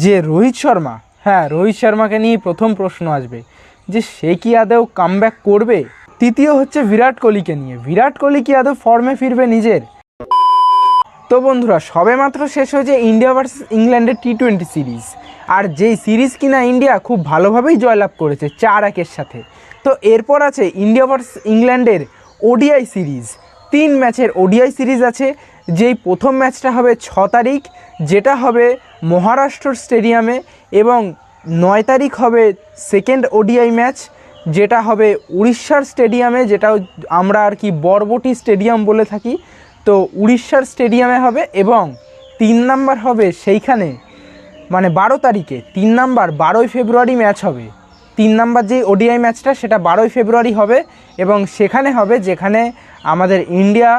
যে রোহিত শর্মা হ্যাঁ রোহিত শর্মাকে নিয়ে প্রথম প্রশ্ন আসবে, যে সে কি আদৌ কামব্যাক করবে? তৃতীয় হচ্ছে বিরাট কোহলিকে নিয়ে, বিরাট কোহলি কি আদৌ ফর্মে ফিরবে নিজের? তো বন্ধুরা, সবেমাত্র শেষ হয়েছে ইন্ডিয়া ভার্সেস ইংল্যান্ডের টি টোয়েন্টি সিরিজ আর যেই সিরিজ কিনা ইন্ডিয়া খুব ভালোভাবেই জয়লাভ করেছে চার একের সাথে। তো এরপর আছে ইন্ডিয়া ভার্সেস ইংল্যান্ডের ওডিআই সিরিজ তিন ম্যাচের ওডিআই সিরিজ আছে, যেই প্রথম ম্যাচটা হবে ছ তারিখ যেটা হবে মহারাষ্ট্র স্টেডিয়ামে এবং নয় তারিখ হবে সেকেন্ড ওডিআই ম্যাচ, যেটা হবে উড়িষ্যার স্টেডিয়ামে যেটা আমরা আর কি বরবটি স্টেডিয়াম বলে থাকি। তো উড়িষ্যার স্টেডিয়ামে হবে এবং তিন নাম্বার হবে সেইখানে মানে বারো তারিখে, তিন নাম্বার বারোই ফেব্রুয়ারি ম্যাচ হবে। তিন নাম্বার যে ওডিআই ম্যাচটা, সেটা বারোই ফেব্রুয়ারি হবে এবং সেখানে হবে যেখানে আমাদের ইন্ডিয়া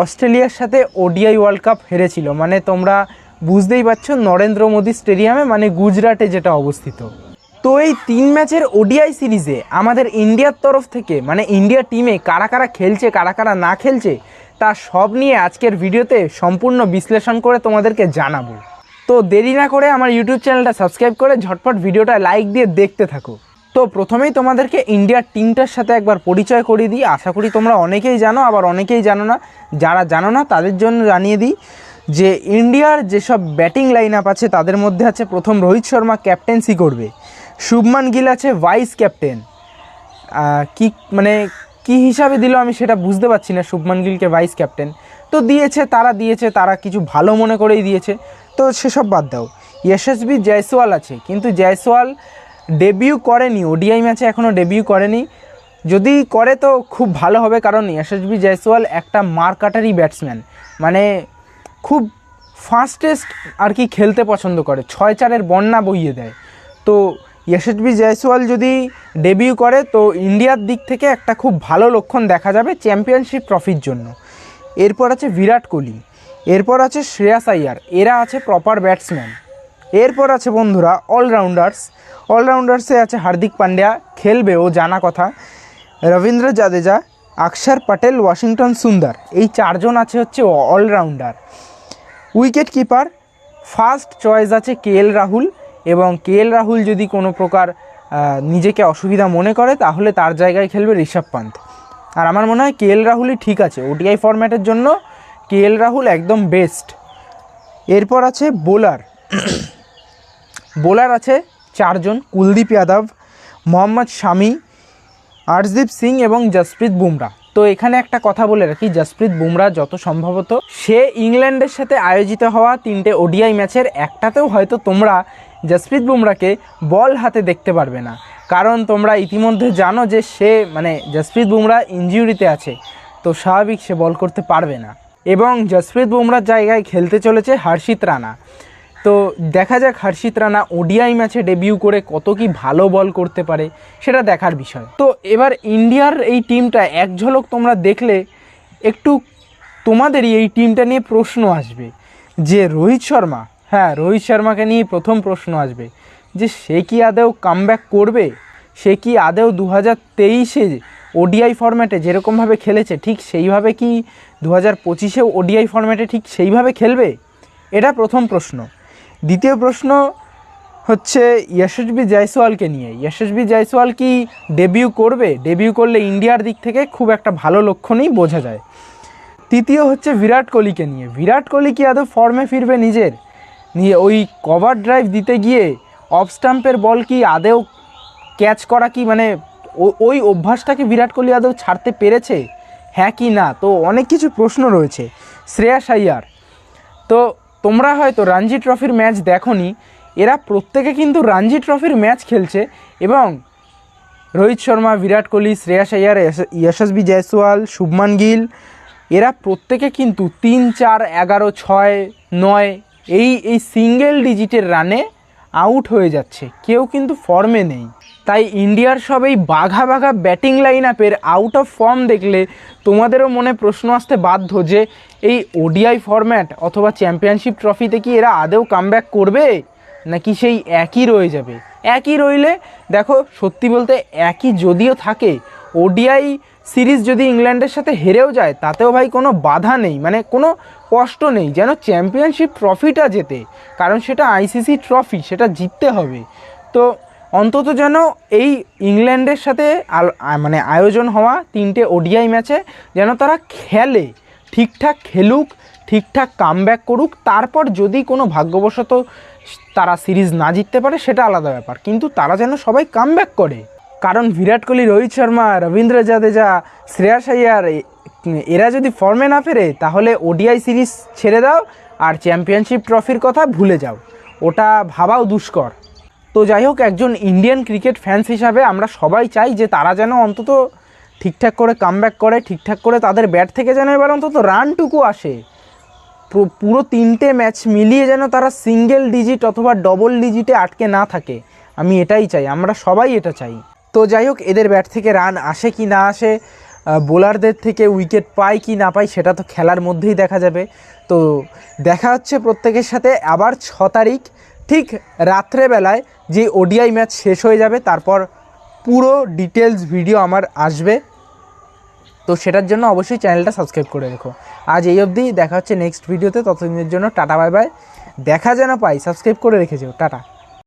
অস্ট্রেলিয়ার সাথে ওডিআই ওয়ার্ল্ড কাপ হেরেছিল। মানে তোমরা বুঝতেই পারছ, নরেন্দ্র মোদী স্টেডিয়ামে মানে গুজরাটে যেটা অবস্থিত। তো এই তিন ম্যাচের ওডিআই সিরিজে আমাদের ইন্ডিয়ার তরফ থেকে মানে ইন্ডিয়া টিমে কারা কারা খেলছে, কারা কারা না খেলছে, তা সব নিয়ে আজকের ভিডিওতে সম্পূর্ণ বিশ্লেষণ করে তোমাদেরকে জানাব। তো দেরি না করে আমার ইউটিউব চ্যানেলটা সাবস্ক্রাইব করে ঝটপট ভিডিওটা লাইক দিয়ে দেখতে থাকো। তো প্রথমেই তোমাদেরকে ইন্ডিয়ার টিমটার সাথে একবার পরিচয় করিয়ে দিই। আশা করি তোমরা অনেকেই জানো, আবার অনেকেই জানো না। যারা জানো না, তাদের জন্য জানিয়ে দিই। যে ইন্ডিয়ার যেসব ব্যাটিং লাইন আপ আছে, তাদের মধ্যে আছে প্রথম রোহিত শর্মা ক্যাপ্টেন্সি করবে। শুভমান গিল আছে ভাইস ক্যাপ্টেন কি মানে কি হিসাবে দিল আমি সেটা বুঝতে পারছি না, শুভমান গিলকে ভাইস ক্যাপ্টেন তো দিয়েছে, তারা দিয়েছে, তারা কিছু ভালো মনে করেই দিয়েছে। তো সেসব বাদ দাও। যশস্বী জয়সওয়াল আছে, কিন্তু জয়সওয়াল ডেবিউ করেনি। ওডিআই ম্যাচে এখনও ডেবিউ করেনি। যদি করে তো খুব ভালো হবে, কারণ যশস্বী জয়সওয়াল একটা মারকাটারি ব্যাটসম্যান মানে খুব ফাস্টেস্ট আর কি খেলতে পছন্দ করে। ছয় চারের বন্যা বইয়ে দেয়। তো যশস্বী জয়সওয়াল যদি ডেবিউ করে, তো ইন্ডিয়ার দিক থেকে একটা খুব ভালো লক্ষণ দেখা যাবে চ্যাম্পিয়নশিপ ট্রফির জন্য। এরপর আছে বিরাট কোহলি। এরপর আছে শ্রেয়াস আইয়ার এরা আছে প্রপার ব্যাটসম্যান এরপর আছে বন্ধুরা অলরাউন্ডার্স অলরাউন্ডার্সে আছে হার্দিক পান্ডিয়া। খেলবে, ও জানা কথা। রবীন্দ্র জাদেজা অক্ষর পটেল, ওয়াশিংটন সুন্দর। এই চারজন আছে হচ্ছে allrounder wicket keeper first choice আছে কে এল রাহুল এবং কে এল রাহুল যদি কোনো প্রকার নিজেকে অসুবিধা মনে করে, তাহলে তার জায়গায় খেলবে ঋষভ পান্ত। আর আমার মনে হয় কে এল রাহুলই ঠিক আছে ওটিআই ফরম্যাটের জন্য কে এল রাহুল একদম বেস্ট এরপর আছে বোলার বোলার আছে চারজন, কুলদীপ যাদব, মোহাম্মদ শামি, আরশদীপ সিং এবং জসপ্রীত বুমরা। তো এখানে একটা কথা বলে রাখি, জসপ্রীত বুমরা যত সম্ভবত, সে ইংল্যান্ডের সাথে আয়োজিত হওয়া তিনটে ওডিআই ম্যাচের একটাতেও হয়তো তোমরা জসপ্রীত বুমরাকে বল হাতে দেখতে পারবে না। কারণ তোমরা ইতিমধ্যে জানো যে সে মানে জসপ্রীত বুমরা ইনজিউরিতে আছে, তো স্বাভাবিক সে বল করতে পারবে না। এবং জসপ্রীত বুমরার জায়গায় খেলতে চলেছে হর্ষিত রানা। তো দেখা যাক হর্ষিত রানা ওডিআই ম্যাচে ডেবিউ করে কত কি ভালো বল করতে পারে, সেটা দেখার বিষয়। তো এবার ইন্ডিয়ার এই টিমটা এক ঝলক তোমরা দেখলে, একটু তোমাদেরই এই টিমটা নিয়ে প্রশ্ন আসবে। যে রোহিত শর্মা হ্যাঁ রোহিত শর্মাকে নিয়ে প্রথম প্রশ্ন আসবে, যে সে কি আদেও কামব্যাক করবে? সে কি আদেও দু হাজার তেইশে ওডিআই ফরম্যাটে যেরকমভাবে খেলেছে, ঠিক সেইভাবে কি দু হাজার পঁচিশেও ওডিআই ফরম্যাটে ঠিক সেইভাবে খেলবে? এটা প্রথম প্রশ্ন। দ্বিতীয় প্রশ্ন হচ্ছে যশস্বী জয়সওয়ালকে নিয়ে। যশস্বী জয়সওয়াল কি ডেবিউ করবে? ডেবিউ করলে ইন্ডিয়ার দিক থেকে খুব একটা ভালো লক্ষণই বোঝা যায়। তৃতীয় হচ্ছে বিরাট কোহলিকে নিয়ে। বিরাট কোহলি কি আদৌ ফর্মে ফিরবে নিজের? নিয়ে ওই কভার ড্রাইভ দিতে গিয়ে অফ স্টাম্পের বল কি আদেও ক্যাচ করা কি মানে ওই অভ্যাসটাকে বিরাট কোহলি আদৌ ছাড়তে পেরেছে? হ্যাঁ কি না? তো অনেক কিছু প্রশ্ন রয়েছে। শ্রেয়াস আইয়ার তো তোমরা হয়তো রঞ্জি ট্রফির ম্যাচ দেখোনি, এরা প্রত্যেকে কিন্তু রঞ্জি ট্রফির ম্যাচ খেলছে এবং রোহিত শর্মা, বিরাট কোহলি, শ্রেয়াস আইয়ার যশ- যশস্বী জয়সওয়াল, শুভমান গিল, এরা প্রত্যেকে কিন্তু তিন, চার, এগারো, ছয়, নয়, এই এই সিঙ্গেল ডিজিটের রানে আউট হয়ে যাচ্ছে। কেউ কিন্তু ফর্মে নেই। তাই ইন্ডিয়ার সব এই বাঘা বাঘা ব্যাটিং লাইন আপের আউট অফ ফর্ম দেখলে তোমাদেরও মনে প্রশ্ন আসতে বাধ্য যে এই ওডিআই ফরম্যাট অথবা চ্যাম্পিয়নশিপ ট্রফিতে কি এরা আদেও কামব্যাক করবে? নাকি সেই একই রয়ে যাবে? একই রইলে, দেখো, সত্যি বলতে একই যদিও থাকে ওডিআই সিরিজ যদি ইংল্যান্ডের সাথে হেরেও যায়, তাতেও ভাই কোনো বাধা নেই মানে কোনো কষ্ট নেই, যেন চ্যাম্পিয়নশিপ ট্রফিটা জেতে। কারণ সেটা আইসিসি ট্রফি সেটা জিততে হবে। তো অন্তত যেন এই ইংল্যান্ডের সাথে মানে আয়োজন হওয়া তিনটে ওডিআই ম্যাচে যেন তারা খেলে, ঠিকঠাক খেলুক, ঠিকঠাক কামব্যাক করুক, তারপর যদি কোনো ভাগ্যবশত তারা সিরিজ না জিততে পারে, সেটা আলাদা ব্যাপার। কিন্তু তারা যেন সবাই কামব্যাক করে। কারণ বিরাট কোহলি, রোহিত শর্মা, রবীন্দ্র জাদেজা শ্রেয়াস আইয়ার এ- এরা যদি ফর্মে না ফেরে, তাহলে ওডিআই সিরিজ ছেড়ে দাও আর চ্যাম্পিয়নশিপ ট্রফির কথা ভুলে যাও। ওটা ভাবাও দুষ্কর। তো যাই হোক, একজন ইন্ডিয়ান ক্রিকেট ফ্যান্স হিসাবে আমরা সবাই চাই যে তারা যেন অন্তত ঠিকঠাক করে কামব্যাক করে, ঠিকঠাক করে তাদের ব্যাট থেকে যেন এবার অন্তত রানটুকু আসে। পুরো তিনটে ম্যাচ মিলিয়ে যেন তারা সিঙ্গেল ডিজিট অথবা ডবল ডিজিটে আটকে না থাকে। আমি এটাই চাই, আমরা সবাই এটা চাই। তো যাই হোক, এদের ব্যাট থেকে রান আসে কি না আসে বোলারদের থেকে উইকেট পায় কি না পায় সেটা তো খেলার মধ্যেই দেখা যাবে। তো দেখা হচ্ছে প্রত্যেকের সাথে, আবার ছ তারিখ ঠিক রাত্রেবেলায় যে ওডিআই ম্যাচ শেষ হয়ে যাবে, তারপর পুরো ডিটেলস ভিডিও আমার আসবে। তো সেটার জন্য অবশ্যই চ্যানেলটা সাবস্ক্রাইব করে রেখো। আজ এই অবধি, দেখা হচ্ছে নেক্সট ভিডিওতে ততদিনের জন্য টাটা বাই বাই দেখা যেন পাই সাবস্ক্রাইব করে রেখেছো টাটা।